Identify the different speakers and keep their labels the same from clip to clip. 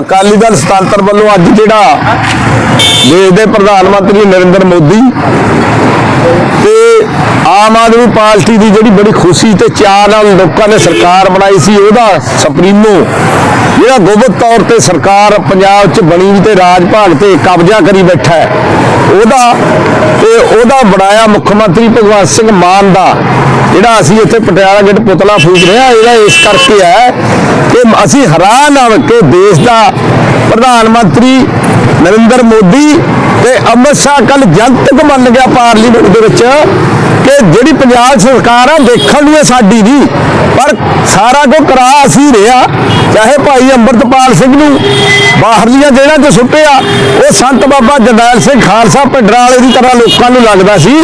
Speaker 1: ਅਕਾਲੀ ਦਲ ਸਤਾਂਤਰ ਵੱਲੋਂ ਅੱਜ ਜਿਹੜਾ ਦੇਸ਼ ਦੇ ਪ੍ਰਧਾਨ ਮੰਤਰੀ ਨਰਿੰਦਰ ਮੋਦੀ ਤੇ ਆਮ ਆਦਮੀ ਪਾਰਟੀ ਦੀ ਜਿਹੜੀ ਬੜੀ ਖੁਸ਼ੀ ਤੇ ਚਾਅ ਨਾਲ ਲੋਕਾਂ ਨੇ ਸਰਕਾਰ ਬਣਾਈ ਸੀ, ਉਹਦਾ ਸੁਪਰੀਮੋ ਜਿਹੜਾ ਗੁਪਤ ਤੌਰ ਤੇ ਸਰਕਾਰ ਪੰਜਾਬ 'ਚ ਬਣੀ ਤੇ ਰਾਜ ਭਾਗ ਤੇ ਕਬਜ਼ਾ ਕਰੀ ਬੈਠਾ ਹੈ, ਉਹਦਾ ਤੇ ਉਹਦਾ ਬਣਾਇਆ ਮੁੱਖ ਮੰਤਰੀ ਭਗਵੰਤ ਸਿੰਘ ਮਾਨ ਦਾ, ਜਿਹੜਾ ਅਸੀਂ ਇੱਥੇ ਪਟਿਆਲਾ ਗੇਟ ਪੁਤਲਾ ਫੂਕ ਰਹੇ ਹਾਂ ਇਹਦਾ ਇਸ ਕਰਕੇ ਹੈ ਕਿ ਅਸੀਂ ਹੈਰਾਨ ਹਾਂ ਕਿ ਦੇਸ਼ ਦਾ ਪ੍ਰਧਾਨ ਮੰਤਰੀ ਨਰਿੰਦਰ ਮੋਦੀ ਤੇ ਅਮਿਤ ਸ਼ਾਹ ਕੱਲ ਜਨਤਕ ਮੰਨ ਗਿਆ ਪਾਰਲੀਮੈਂਟ ਦੇ ਵਿੱਚ ਕਿ ਜਿਹੜੀ ਪੰਜਾਬ ਸਰਕਾਰ ਆ, ਦੇਖਣ ਨੂੰ ਇਹ ਸਾਡੀ ਨਹੀਂ, ਪਰ ਸਾਰਾ ਕੁਝ ਕਰਾ ਅਸੀਂ ਰਿਹਾ ਚਾਹੇ ਭਾਈ ਅੰਮ੍ਰਿਤਪਾਲ ਸਿੰਘ ਨੂੰ ਬਾਹਰਲੀਆਂ ਜੇਲ੍ਹਾਂ 'ਚ ਸੁੱਟਿਆ। ਉਹ ਸੰਤ ਬਾਬਾ ਜਰਨੈਲ ਸਿੰਘ ਖਾਲਸਾ ਪਿੰਡਰਾਂ ਦੀ ਤਰ੍ਹਾਂ ਲੋਕਾਂ ਨੂੰ ਲੱਗਦਾ ਸੀ,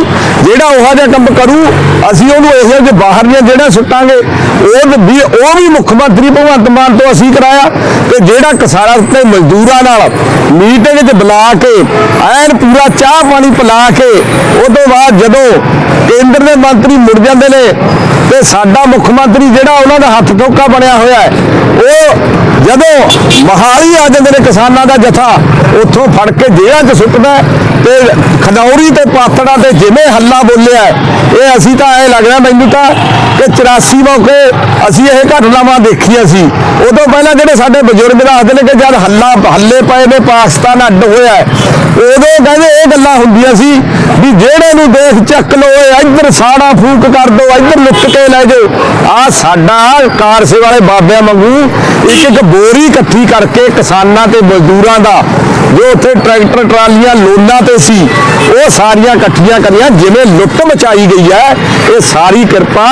Speaker 1: ਜਿਹੜਾ ਉਹੋ ਜਿਹਾ ਕੰਮ ਕਰੂ, ਅਸੀਂ ਉਹਨੂੰ ਇਹੋ ਜਿਹੇ ਬਾਹਰਲੀਆਂ ਜੇਲ੍ਹਾਂ ਸੁੱਟਾਂਗੇ। ਉਹ ਵੀ ਉਹ ਵੀ ਮੁੱਖ ਮੰਤਰੀ ਭਗਵੰਤ ਮਾਨ ਤੋਂ ਅਸੀਂ ਕਰਾਇਆ ਤੇ ਜਿਹੜਾ ਕਿਸਾਨਾਂ ਤੇ ਮਜ਼ਦੂਰਾਂ ਨਾਲ ਮੀਟਿੰਗ 'ਚ ਬੁਲਾ ਕੇ, ਐਨ ਪੂਰਾ ਚਾਹ ਪਾਣੀ ਪਿਲਾ ਕੇ, ਉਹ ਤੋਂ ਬਾਅਦ ਜਦੋਂ ਕੇਂਦਰ ਦੇ ਮੰਤਰੀ ਮੁੜ ਜਾਂਦੇ ਨੇ, ਤੇ ਸਾਡਾ ਮੁੱਖ ਮੰਤਰੀ ਜਿਹੜਾ ਉਹਨਾਂ ਦਾ ਹੱਥ ਟੋਕਾ ਬਣਿਆ ਹੋਇਆ ਹੈ, ਉਹ ਜਦੋਂ ਮਹਾਲੀ ਆ ਜਾਂਦੇ ਨੇ ਕਿਸਾਨਾਂ ਦਾ ਜਥਾ, ਉੱਥੋਂ ਫੜ ਕੇ ਜੇਲ੍ਹਾਂ 'ਚ ਸੁੱਟਦਾ ਹੈ ਤੇ ਖਨੌਰੀ ਤੇ ਪਾਤੜਾ ਤੇ ਜਿਵੇਂ ਹੱਲਾ ਬੋਲਿਆ ਇਹ ਅਸੀਂ ਤਾਂ ਐ ਲੱਗਦਾ ਮੈਨੂੰ ਤਾਂ ਕਿ 84 ਮੌਕੇ ਅਸੀਂ ਇਹ ਘਟਨਾਵਾਂ ਦੇਖੀਆਂ ਸੀ। ਉਦੋਂ ਪਹਿਲਾਂ ਜਿਹੜੇ ਸਾਡੇ ਬਜ਼ੁਰਗ ਦੱਸਦੇ ਨੇ ਕਿ ਜਦ ਹੱਲਾ, ਹੱਲੇ ਪਏ ਨੇ, ਪਾਕਿਸਤਾਨ ਅੱਡ ਹੋਇਆ ਉਦੋਂ ਕਹਿੰਦੇ ਇਹ ਗੱਲਾਂ ਹੁੰਦੀਆਂ ਸੀ ਵੀ ਜਿਹੜੇ ਨੂੰ ਦੇਖ ਚੱਕ ਲੋ ਇੱਧਰ ਸਾੜਾ ਫੂਕ ਕਰ ਦੋ, ਇੱਧਰ ਲੁੱਟ ਕੇ ਲੈ ਜਾਓ। ਆ ਸਾਡਾ ਕਾਰਸੇ ਵਾਲੇ ਬਾਬਿਆਂ ਵਾਂਗੂ ਇੱਕ ਇੱਕ ਬੋਰੀ ਇਕੱਠੀ ਕਰਕੇ ਕਿਸਾਨਾਂ ਤੇ ਮਜ਼ਦੂਰਾਂ ਦਾ, ਜੋ ਉੱਥੇ ਟਰੈਕਟਰ, ਟਰਾਲੀਆਂ, ਲੋਨਾਂ ਤੇ ਸੀ, ਉਹ ਸਾਰੀਆਂ ਇਕੱਠੀਆਂ ਕਰੀਆਂ। ਜਿਵੇਂ ਲੁੱਟ ਮਚਾਈ ਗਈ ਹੈ, ਇਹ ਸਾਰੀ ਕਿਰਪਾ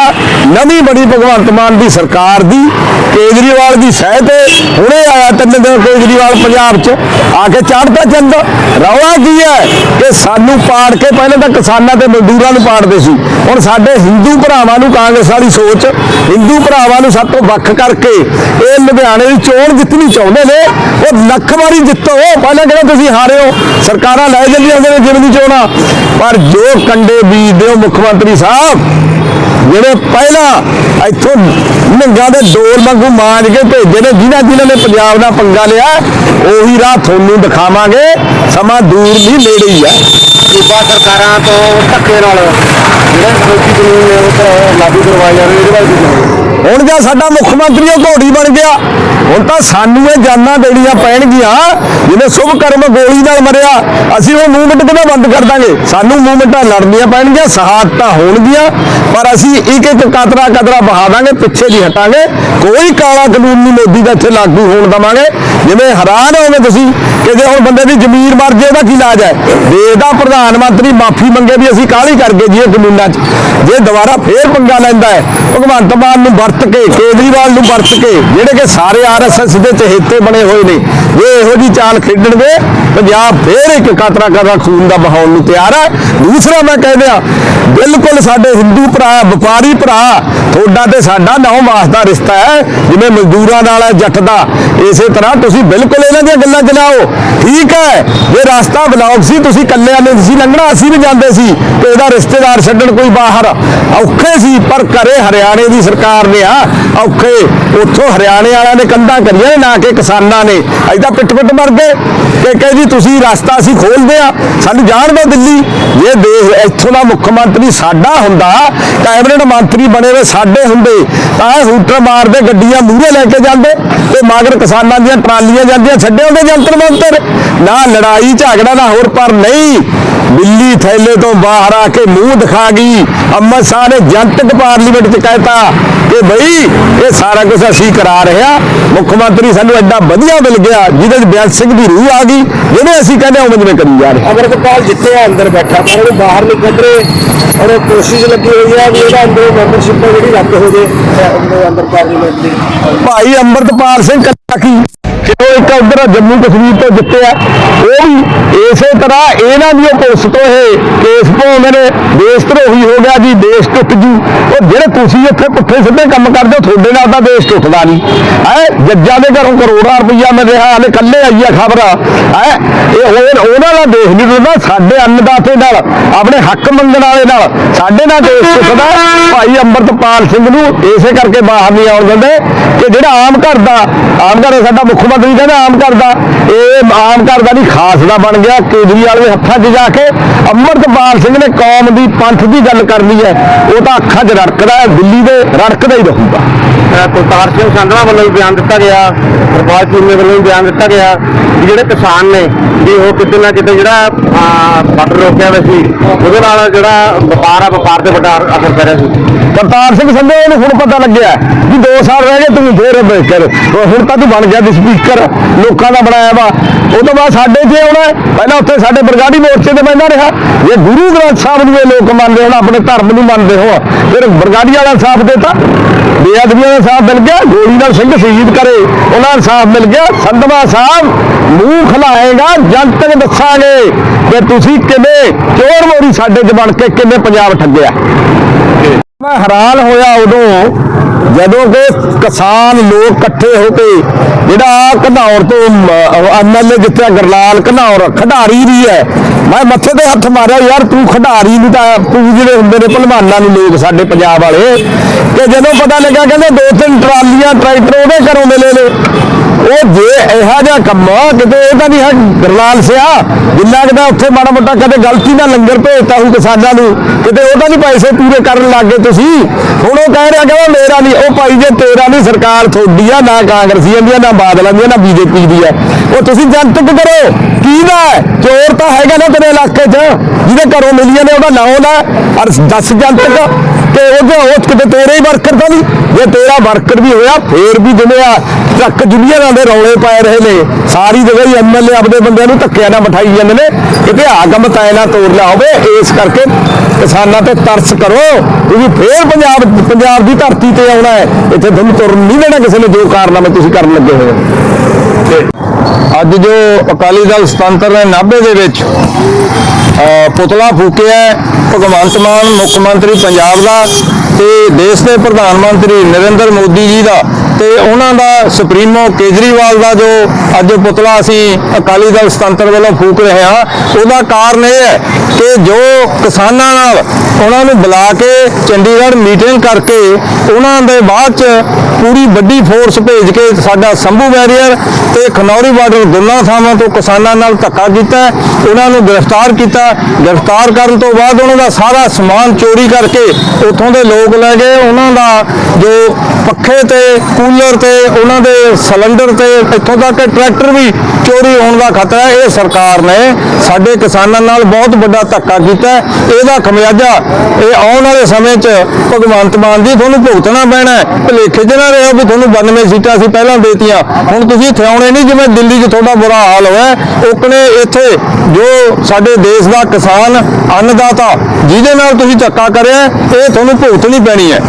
Speaker 1: ਨਵੀਂ ਬਣੀ ਭਗਵੰਤ ਮਾਨ ਦੀ ਸਰਕਾਰ ਦੀ ਕੇਜਰੀਵਾਲ ਦੀ ਸਹਿ ਤੇ ਹੁਣੇ ਆਇਆ ਤਿੰਨ ਦਿਨ ਕੇਜਰੀਵਾਲ ਪੰਜਾਬ 'ਚ, ਆ ਕੇ ਚੜ੍ਹਦਾ ਚੰਦ। ਰੌਲਾ ਕੀ ਹੈ ਕਿ ਸਾਨੂੰ ਪਾੜ ਕੇ ਪਹਿਲਾਂ ਤਾਂ ਕਿਸਾਨਾਂ ਤੇ ਮਜ਼ਦੂਰਾਂ ਨੂੰ ਪਾੜਦੇ ਸੀ। ਹੁਣ ਸਾਡੇ ਹਿੰਦੂ ਭਰਾਵਾਂ ਨੂੰ ਕਾਂਗਰਸ ਵਾਲੀ ਸੋਚ, ਹਿੰਦੂ ਭਰਾਵਾਂ ਨੂੰ ਸਭ ਤੋਂ ਵੱਖ ਕਰਕੇ ਇਹ ਲੁਧਿਆਣੇ ਦੀ ਚੋਣ ਜਿੱਤਣੀ ਚਾਹੁੰਦੇ ਨੇ, ਉਹ ਲੱਖ ਵਾਰੀ ਜਿੱਤੋ। ਪਹਿਲਾਂ ਕਿਹੜਾ ਤੁਸੀਂ ਹਾਰੇ ਹੋ ਸਰਕਾਰਾਂ ਲੈ ਜਾਂਦੀਆਂ ਨੇ ਜਿਵੇਂ ਦੀ ਚੋਣਾਂ। ਪਰ ਜੋ ਕੰਡੇ ਬੀਜਦੇ ਹੋ ਮੁੱਖ ਮੰਤਰੀ ਸਾਹਿਬ ਜਿਹੜੇ ਪਹਿਲਾਂ ਇੱਥੋਂ ਨਿੰਗਾ ਦੇ ਡੋਰ ਵਾਂਗੂ ਮਾਂਜ ਕੇ ਭੇਜੇ ਨੇ ਜਿਨ੍ਹਾਂ ਜਿਨ੍ਹਾਂ ਨੇ ਪੰਜਾਬ ਨਾਲ ਪੰਗਾ ਲਿਆ, ਉਹੀ ਰਾਹ ਤੁਹਾਨੂੰ ਦਿਖਾਵਾਂਗੇ। ਸਮਾਂ ਦੂਰ ਨਹੀਂ ਨੇੜੇ ਹੀ ਹੈ
Speaker 2: ਸੂਬਾ ਸਰਕਾਰਾਂ ਤੋਂ ਧੱਕੇ ਨਾਲ ਜਿਹੜੇ ਫੌਜੀ ਕਾਨੂੰਨ ਨੇ ਉਹ ਤਾਂ ਲਾਗੂ ਕਰਵਾਏ ਜਾ ਰਹੇ ਇਹਦੇ ਬਾਰੇ ਕੀ ਕਹੋਗੇ
Speaker 1: ਹੁਣ ਜੇ ਸਾਡਾ ਮੁੱਖ ਮੰਤਰੀ ਉਹ ਘੋੜੀ ਬਣ ਗਿਆ, ਹੁਣ ਤਾਂ ਸਾਨੂੰ ਇਹ ਜਾਨਾਂ ਦੇਣੀਆਂ ਪੈਣਗੀਆਂ, ਜਿਵੇਂ ਸ਼ੁਭ ਕਰਮ ਗੋਲੀ ਨਾਲ ਮਰਿਆ, ਅਸੀਂ ਉਹ ਮੂਵਮੈਂਟ ਕਿਵੇਂ ਬੰਦ ਕਰ ਦਾਂਗੇ? ਸਾਨੂੰ ਮੂਵਮੈਂਟਾਂ ਲੜਨੀਆਂ ਪੈਣਗੀਆਂ ਸ਼ਹਾਦਤਾਂ ਹੋਣਗੀਆਂ, ਪਰ ਅਸੀਂ ਇੱਕ ਇੱਕ ਕਤਰਾ ਕਤਰਾ ਬਹਾ ਦਾਂਗੇ, ਪਿੱਛੇ ਨਹੀਂ ਹਟਾਂਗੇ, ਕੋਈ ਕਾਲਾ ਕਾਨੂੰਨ ਨਹੀਂ ਮੋਦੀ ਦਾ ਇੱਥੇ ਲਾਗੂ ਹੋਣ ਦਵਾਂਗੇ। ਜਿਵੇਂ ਹੈਰਾਨ ਹੋਵੇ ਤੁਸੀਂ ਕਿ ਜੇ ਹੁਣ ਬੰਦੇ ਦੀ ਜ਼ਮੀਨ ਮਰ ਜੇ, ਉਹਦਾ ਕੀ ਇਲਾਜ ਹੈ? ਦੇਸ਼ ਦਾ ਪ੍ਰਧਾਨ ਮੰਤਰੀ ਮਾਫੀ ਮੰਗੇ ਵੀ ਅਸੀਂ ਕਾਹਲੀ ਕਰਕੇ ਜੀ, ਇਹ ਕਾਨੂੰਨਾਂ 'ਚ ਜੇ ਦੁਬਾਰਾ ਫੇਰ ਪੰਗਾ ਲੈਂਦਾ ਹੈ, ਭਗਵੰਤ ਮਾਨ ਨੂੰ ਵਰਤ ਕੇ, ਕੇਜਰੀਵਾਲ ਨੂੰ ਵਰਤ ਕੇ, ਜਿਹੜੇ ਕਿ ਸਾਰੇ ਆਰਐਸਐਸ ਦੇ ਚਹੇਤੇ ਬਣੇ ਹੋਏ ਨੇ, ਜੇ ਇਹੋ ਜੀ ਚਾਲ ਖੇਡਣਗੇ, ਪੰਜਾਬ ਫੇਰ ਇੱਕ ਕਤਰਾ ਕਤਰਾ ਖੂਨ ਦਾ ਬਹਾਉਣ ਨੂੰ ਤਿਆਰ ਹੈ। ਦੂਸਰਾ ਮੈਂ ਕਹਿ ਬਿਲਕੁਲ ਸਾਡੇ ਹਿੰਦੂ ਭਰਾ, ਵਪਾਰੀ ਭਰਾ, ਤੁਹਾਡਾ ਤੇ ਸਾਡਾ ਨੌ ਮਾਸ ਦਾ ਰਿਸ਼ਤਾ ਹੈ, ਜਿਵੇਂ ਮਜ਼ਦੂਰਾਂ ਨਾਲ ਹੈ, ਜੱਟ ਦਾ। ਇਸੇ ਤਰ੍ਹਾਂ ਤੁਸੀਂ ਬਿਲਕੁਲ ਇਹਨਾਂ ਦੀਆਂ ਗੱਲਾਂ ਚਲਾਓ ਠੀਕ ਹੈ, ਜੇ ਰਸਤਾ ਬਲੌਕ ਸੀ, ਤੁਸੀਂ ਕੱਲਿਆਂ ਨੇ ਸੀ, ਲੰਘਣਾ, ਅਸੀਂ ਵੀ ਜਾਂਦੇ ਸੀ, ਤੇ ਇਹਦਾ ਰਿਸ਼ਤੇਦਾਰ ਛੱਡਣ ਕੋਈ ਬਾਹਰ। ਔਖੇ ਸੀ, ਪਰ ਘਰੇ ਹਰਿਆਣੇ ਦੀ ਸਰਕਾਰ ਨੇ ਆ, ਔਖੇ। ਉੱਥੋਂ ਹਰਿਆਣੇ ਵਾਲਿਆਂ ਨੇ ਕੰਧਾਂ ਕਰੀਆਂ ਨਾ ਕਿ ਕਿਸਾਨਾਂ ਨੇ। ਐਦਾਂ ਪਿੱਟ ਪਿੱਟ ਮਰ ਗਏ। ਕਿ ਕਹੇ ਜੀ, ਤੁਸੀਂ ਰਸਤਾ ਅਸੀਂ ਖੋਲਦੇ ਆ। ਸਾਨੂੰ ਜਾਣ ਦਿਓ ਦਿੱਲੀ। ਜੇ ਦੇਸ਼, ਇੱਥੋਂ ਦਾ ਮੁੱਖ ਮੰਤਰੀ ਸਾਡਾ ਹੁੰਦਾ, ਕੈਬਨਿਟ ਮੰਤਰੀ ਬਣੇ ਹੋਏ ਸਾਡੇ ਹੁੰਦੇ, ਤਾਂ ਇਹ ਹੂਟਰ ਮਾਰਦੇ, ਗੱਡੀਆਂ ਮੂਹਰੇ ਲੈ ਕੇ ਜਾਂਦੇ। ਤੇ ਮਗਰ ਕਿਸਾਨਾਂ ਦੀਆਂ ਟਰਾਲੀਆਂ ਜਾਂਦੀਆਂ ਛੱਡੇ ਹੁੰਦੇ ਜੰਤਰ ਮੰਤਰ। ਨਾ ਲੜਾਈ ਝਗੜਾ ਨਾ ਹੋਰ ਪਰ ਨਹੀਂ। ਬਿੱਲੀ ਥੈਲੇ ਤੋਂ ਬਾਹਰ ਆ ਕੇ ਮੂੰਹ ਦਿਖਾ ਗਈ। ਅੰਮ੍ਰਿਤ ਸ਼ਾਹ ਨੇ ਜਨਤਕ ਪਾਰਲੀਮੈਂਟ 'ਚ ਕਹਿਤਾ ਕਿ ਬਈ ਇਹ ਸਾਰਾ ਕੁਝ ਅਸੀਂ ਕਰਾ ਰਹੇ ਹਾਂ। ਮੁੱਖ ਮੰਤਰੀ ਸਾਨੂੰ ਐਡਾ ਵਧੀਆ ਮਿਲ ਗਿਆ ਜਿਹਦੇ 'ਚ ਬਿਆਨ ਸਿੰਘ ਦੀ ਰੂਹ ਆ ਗਈ। ਜਿਵੇਂ ਅਸੀਂ ਕਹਿੰਦੇ ਹਾਂ ਉਵੇਂ ਜਿਵੇਂ ਕਰੀ ਜਾ ਰਹੇ
Speaker 2: ਅਮਰਪਾਲ ਜਿੱਥੇ ਆ ਅੰਦਰ ਬੈਠਾ ਪਰ ਉਹਨੂੰ ਬਾਹਰ ਨਹੀਂ ਕੱਢ ਰਹੇ ਔਰ ਉਹ ਕੋਸ਼ਿਸ਼ ਲੱਗੀ ਹੋਈ ਹੈ ਵੀ ਇਹਦਾ ਅੰਦਰ ਮੈਂਬਰਸ਼ਿਪ ਜਿਹੜੀ ਰੱਦ ਹੋ ਜੇ ਅੰਦਰ ਪਾਰਲੀਮੈਂਟ ਦੀ।
Speaker 1: ਭਾਈ ਅੰਮ੍ਰਿਤਪਾਲ ਸਿੰਘ ਕੱਲਾ ਕੀ? ਜਦੋਂ ਇੱਕ ਉਧਰ ਜੰਮੂ ਕਸ਼ਮੀਰ ਤੋਂ ਜਿੱਤਿਆ ਉਹ ਵੀ ਇਸੇ ਤਰ੍ਹਾਂ ਇਹਨਾਂ ਦੀ ਪੁਲਿਸ ਤੋਂ ਇਹ ਕੇਸ ਪਾਉਂਦੇ ਨੇ। ਦੇਸ਼ ਧਰੋਹੀ ਹੋ ਗਿਆ ਜੀ, ਦੇਸ਼ ਟੁੱਟ ਜੂ। ਉਹ ਜਿਹੜੇ ਤੁਸੀਂ ਇੱਥੇ ਪੁੱਠੇ ਸਿੱਧੇ ਕੰਮ ਕਰਦੇ ਹੋ, ਤੁਹਾਡੇ ਨਾਲ ਤਾਂ ਦੇਸ਼ ਟੁੱਟਦਾ ਨਹੀਂ। ਹੈ, ਜੱਜਾਂ ਦੇ ਘਰੋਂ ਕਰੋੜਾਂ ਰੁਪਈਆ ਮਿਲ ਰਿਹਾ ਹਲੇ ਕੱਲੇ ਆਈ ਆ ਖਬਰ। ਹੈ, ਇਹ ਹੋਰ ਉਹਨਾਂ ਦਾ ਦੇਸ਼ ਨਹੀਂ ਟੁੱਟਦਾ, ਸਾਡੇ ਅੰਨਦਾਤੇ ਨਾਲ, ਆਪਣੇ ਹੱਕ ਮੰਗਣ ਵਾਲੇ ਨਾਲ, ਸਾਡੇ ਨਾਲ ਦੇਸ਼ ਟੁੱਟਦਾ। ਭਾਈ ਅੰਮ੍ਰਿਤਪਾਲ ਸਿੰਘ ਨੂੰ ਇਸੇ ਕਰਕੇ ਬਾਹਰ ਨਹੀਂ ਆਉਣ ਦਿੰਦੇ ਕਿ ਜਿਹੜਾ ਆਮ ਘਰ ਦਾ, ਆਮ ਘਰ ਸਾਡਾ ਮੁੱਖ ਮੰਤਰੀ ਕਹਿੰਦਾ ਆਮ ਘਰ ਦਾ ਇਹ ਆਮ ਘਰ ਦਾ ਨਹੀਂ ਖਾਸ ਦਾ ਬਣ ਗਿਆ। ਕੇਜਰੀਵਾਲ ਦੇ ਹੱਥਾਂ 'ਚ ਜਾ ਕੇ ਅੰਮ੍ਰਿਤਪਾਲ ਸਿੰਘ ਨੇ ਕੌਮ ਦੀ ਪੰਥ ਦੀ ਗੱਲ ਕਰਨੀ ਹੈ। ਉਹ ਤਾਂ ਅੱਖਾਂ 'ਚ ਰੜਕਦਾ ਹੈ ਦਿੱਲੀ ਦੇ ਰੜਕਦਾ ਹੀ ਰਹੂਗਾ।
Speaker 2: ਕੁਲਤਾਰ ਸਿੰਘ ਸੰਧਵਾ ਵੱਲੋਂ ਵੀ ਬਿਆਨ ਦਿੱਤਾ ਗਿਆ। ਹਰਪਾਲ ਚੀਮੇ ਵੱਲੋਂ ਵੀ ਬਿਆਨ ਦਿੱਤਾ ਗਿਆ ਕਿ ਜਿਹੜੇ ਕਿਸਾਨ ਨੇ ਵੀ ਉਹ ਕਿਤੇ ਨਾ ਕਿਤੇ ਜਿਹੜਾ ਬਾਰਡਰ ਰੋਕਿਆ ਹੋਇਆ ਸੀ ਉਹਦੇ ਨਾਲ ਜਿਹੜਾ ਵਪਾਰ ਆ ਵਪਾਰ ਤੇ ਵੱਡਾ ਅਸਰ ਪੈ ਰਿਹਾ ਸੀ।
Speaker 1: ਕਰਤਾਰ ਸਿੰਘ ਸੰਧੂ ਨੂੰ ਹੁਣ ਪਤਾ ਲੱਗਿਆ ਵੀ 2 ਸਾਲ ਰਹਿ ਗਏ ਤੂੰ ਫੇਰ ਬੇਕਰ ਹੁਣ ਤਾਂ ਤੂੰ ਬਣ ਗਿਆ ਸਪੀਕਰ ਲੋਕਾਂ ਦਾ ਬਣਾਇਆ ਵਾ। ਉਹ ਤੋਂ ਬਾਅਦ ਸਾਡੇ 'ਚ ਆਉਣਾ ਪਹਿਲਾਂ ਉੱਥੇ ਸਾਡੇ ਬਰਗਾੜੀ ਮੋਰਚੇ ਤੇ ਬੈਠਾ ਰਿਹਾ। ਜੇ ਗੁਰੂ ਗ੍ਰੰਥ ਸਾਹਿਬ ਨੂੰ ਇਹ ਲੋਕ ਮੰਨਦੇ ਹੋਣ, ਆਪਣੇ ਧਰਮ ਨੂੰ ਮੰਨਦੇ ਹੋ ਫਿਰ ਬਰਗਾੜੀ ਵਾਲਾ ਸਾਥ ਦੇਤਾ। ਬੇਅਦਬੀਆਂ ਦਾ ਸਾਥ ਮਿਲ ਗਿਆ। ਗੋਲੀ ਨਾਲ ਸਿੰਘ ਸ਼ਹੀਦ ਕਰੇ, ਉਹਨਾਂ ਦਾ ਸਾਥ ਮਿਲ ਗਿਆ। ਸੰਧਵਾ ਸਾਹਿਬ, ਮੂੰਹ ਖਲਾਏਗਾ ਜਨਤਕ ਦੱਸਾਂਗੇ ਕਿ ਤੁਸੀਂ ਕਿਵੇਂ ਚੋਰ ਮੋਰੀ ਸਾਡੇ 'ਚ ਬਣ ਕੇ ਕਿਵੇਂ ਪੰਜਾਬ ਠੱਗਿਆ। ਮੈਂ ਹੈਰਾਨ ਹੋਇਆ ਉਦੋਂ ਜਦੋਂ ਕਿ ਕਿਸਾਨ ਲੋਕ ਇਕੱਠੇ ਹੋ ਕੇ ਜਿਹੜਾ ਘਨੌਰ ਤੋਂ ਐਮਐਲਏ ਜਿੱਤਿਆ ਗਰਲਾਲ ਘਨੌਰ, ਖਿਡਾਰੀ ਵੀ ਹੈ। ਮੈਂ ਮੱਥੇ ਤੇ ਹੱਥ ਮਾਰਿਆ, ਯਾਰ ਤੂੰ ਖਿਡਾਰੀ ਨਹੀਂ ਤਾਂ, ਤੂੰ ਜਿਹੜੇ ਹੁੰਦੇ ਨੇ ਭਲਵਾਨਾਂ ਨੂੰ ਲੋਕ ਸਾਡੇ ਪੰਜਾਬ ਵਾਲੇ। ਕਿ ਜਦੋਂ ਪਤਾ ਲੱਗਾ ਕਹਿੰਦੇ ਦੋ ਤਿੰਨ ਟਰਾਲੀਆਂ, ਟਰੈਕਟਰ ਉਹਦੇ ਘਰੋਂ ਮਿਲੇ ਨੇ। ਉਹ ਜੇ ਇਹੋ ਜਿਹਾ ਕੰਮ ਕਿਤੇ ਇਹ ਤਾਂ ਨਹੀਂ ਹੈ ਗਰਲਾਲ ਸਿਆ, ਜਿੰਨਾ ਕਿਦਾ ਉੱਥੇ ਮਾੜਾ ਮੋਟਾ ਕਦੇ ਗਲਤੀ ਨਾਲ ਲੰਗਰ ਭੇਜਤਾ ਹੋਊ ਕਿਸਾਨਾਂ ਨੂੰ, ਕਿਤੇ ਉਹ ਤਾਂ ਨਹੀਂ ਪੈਸੇ ਪੂਰੇ ਕਰਨ ਲੱਗੇ ਤੁਸੀਂ। ਹੁਣ ਉਹ ਕਹਿ ਰਿਹਾ ਕਿ ਮੇਰਾ ਨਹੀਂ ਉਹ ਭਾਈ ਜੇ, ਤੇਰਾ ਦੀ ਸਰਕਾਰ ਤੁਹਾਡੀ ਆ, ਨਾ ਕਾਂਗਰਸੀਆਂ ਦੀ ਆ ਨਾ ਬਾਦਲਾਂ ਦੀ ਆ ਨਾ ਬੀਜੇਪੀ ਦੀ ਆ। ਉਹ ਤੁਸੀਂ ਜਨਤਕ ਕਰੋ। ਕਿਹਦਾ ਹੈ? ਚੋਰ ਤਾਂ ਹੈਗਾ ਨਾ ਤੇਰੇ ਇਲਾਕੇ 'ਚ। ਜਿਹਦੇ ਘਰੋਂ ਮਿਲੀਆਂ ਨੇ, ਉਹਦਾ ਨਾਂ ਦਾ ਔਰ ਦੱਸ ਜਨਤਕ। ਤੇ ਉਹਦੇ ਉਹ ਕਿਤੇ ਤੇਰੇ ਹੀ ਵਰਕਰ ਤਾਂ ਨਹੀਂ। ਜੇ ਤੇਰਾ ਵਰਕਰ ਵੀ ਹੋਇਆ, ਫੇਰ ਵੀ ਜਿਵੇਂ ਆ ਟਰੱਕ ਯੂਨੀਅਨਾਂ ਦੇ ਰੌਲੇ ਪੈ ਰਹੇ ਨੇ। ਸਾਰੀ ਜਗ੍ਹਾ ਹੀ ਐਮਐਲਏ ਆਪਦੇ ਬੰਦਿਆਂ ਨੂੰ ਧੱਕਿਆਂ ਨਾਲ ਬਿਠਾਈ ਜਾਂਦੇ ਨੇ। ਕਿਤੇ ਆ ਕੰਮ ਤੈ ਨਾ ਤੋੜ ਲਿਆ ਹੋਵੇ, ਇਸ ਕਰਕੇ ਕਿਸਾਨਾਂ ਤੇ ਤਰਸ ਕਰੋ। ਕਿਉਂਕਿ ਫੇਰ ਪੰਜਾਬ ਪੰਜਾਬ ਦੀ ਧਰਤੀ ਤੇ ਆਉਣਾ। ਹੈ। ਇੱਥੇ ਤੁਹਾਨੂੰ ਤੁਰਨ ਨਹੀਂ ਦੇਣਾ ਕਿਸੇ ਨੇ ਜੋ ਕਾਰਨਾਮੇ ਤੁਸੀਂ ਕਰਨ ਲੱਗੇ ਹੋਏ ਹੋ। ਅੱਜ ਜੋ ਅਕਾਲੀ ਦਲ ਸੁਤੰਤਰ ਨੇ ਨਾਭੇ ਦੇ ਵਿੱਚ ਪੁਤਲਾ ਫੂਕਿਆ ਭਗਵੰਤ ਮਾਨ, ਮੁੱਖ ਮੰਤਰੀ ਪੰਜਾਬ ਦਾ ਤੇ ਦੇਸ਼ ਦੇ ਪ੍ਰਧਾਨ ਮੰਤਰੀ ਨਰਿੰਦਰ ਮੋਦੀ ਜੀ ਦਾ ਤੇ ਉਹਨਾਂ ਦਾ ਸੁਪਰੀਮੋ ਕੇਜਰੀਵਾਲ ਦਾ ਜੋ ਅੱਜ ਪੁਤਲਾ ਅਸੀਂ ਅਕਾਲੀ ਦਲ ਸੁਤੰਤਰ ਵੱਲੋਂ ਫੂਕ ਰਹੇ ਹਾਂ, ਉਹਦਾ ਕਾਰਨ ਇਹ ਹੈ ਕਿ ਜੋ ਕਿਸਾਨਾਂ ਨਾਲ ਉਹਨਾਂ ਨੂੰ ਬੁਲਾ ਕੇ ਚੰਡੀਗੜ੍ਹ ਮੀਟਿੰਗ ਕਰਕੇ ਉਹਨਾਂ ਦੇ ਬਾਅਦ ਚ ਪੂਰੀ ਵੱਡੀ ਫੋਰਸ ਭੇਜ ਕੇ ਸਾਡਾ ਸੰਭੂ ਬੈਰੀਅਰ ਤੇ ਖਨੌਰੀ ਬਾਰਡਰ ਦੋਨਾਂ ਥਾਵਾਂ ਤੋਂ ਕਿਸਾਨਾਂ ਨਾਲ ਧੱਕਾ ਕੀਤਾ, ਉਹਨਾਂ ਨੂੰ ਗ੍ਰਿਫਤਾਰ ਕੀਤਾ ਗ੍ਰਿਫਤਾਰ ਕਰਨ ਤੋਂ ਬਾਅਦ ਉਹਨਾਂ ਦਾ ਸਾਰਾ ਸਮਾਨ ਚੋਰੀ ਕਰਕੇ ਉੱਥੋਂ ਦੇ ਲੋਕ ਲੈ ਗਏ। ਉਹਨਾਂ ਦਾ ਜੋ ਪੱਖੇ ਤੇ, ਕੂਲਰ ਤੇ, ਉਹਨਾਂ ਦੇ ਸਿਲੰਡਰ ਤੇ, ਇੱਥੋਂ ਤੱਕ ਟਰੈਕਟਰ ਵੀ ਚੋਰੀ ਹੋਣ ਦਾ ਖਤਰਾ ਇਹ ਸਰਕਾਰ ਨੇ ਸਾਡੇ ਕਿਸਾਨਾਂ ਨਾਲ ਬਹੁਤ ਵੱਡਾ ਧੱਕਾ ਕੀਤਾ। ਇਹਦਾ ਖਮਿਆਜਾ ਇਹ ਆਉਣ ਵਾਲੇ ਸਮੇਂ 'ਚ ਭਗਵੰਤ ਮਾਨ ਜੀ ਤੁਹਾਨੂੰ ਭੁਗਤਣਾ ਪੈਣਾ ਹੈ। ਭੁਲੇਖੇ 'ਚ ਨਾ ਰਹੋ ਵੀ ਤੁਹਾਨੂੰ 92 ਸੀਟਾਂ ਅਸੀਂ ਪਹਿਲਾਂ ਦੇਤੀਆਂ। ਹੁਣ ਤੁਸੀਂ ਇੱਥੇ ਆਉਣੇ ਨਹੀਂ ਜਿਵੇਂ ਦਿੱਲੀ 'ਚ ਤੁਹਾਡਾ ਬੁਰਾ ਹਾਲ ਹੋਇਆ। ਹੈ। ਇੱਥੇ ਜੋ ਸਾਡੇ ਦੇਸ਼ ਦਾ ਕਿਸਾਨ ਅੰਨਦਾਤਾ ਜਿਹਦੇ ਨਾਲ ਤੁਸੀਂ ਧੱਕਾ ਕਰਿਆ ਇਹ ਤੁਹਾਨੂੰ ਭੁਗਤਣੀ ਪੈਣੀ ਹੈ।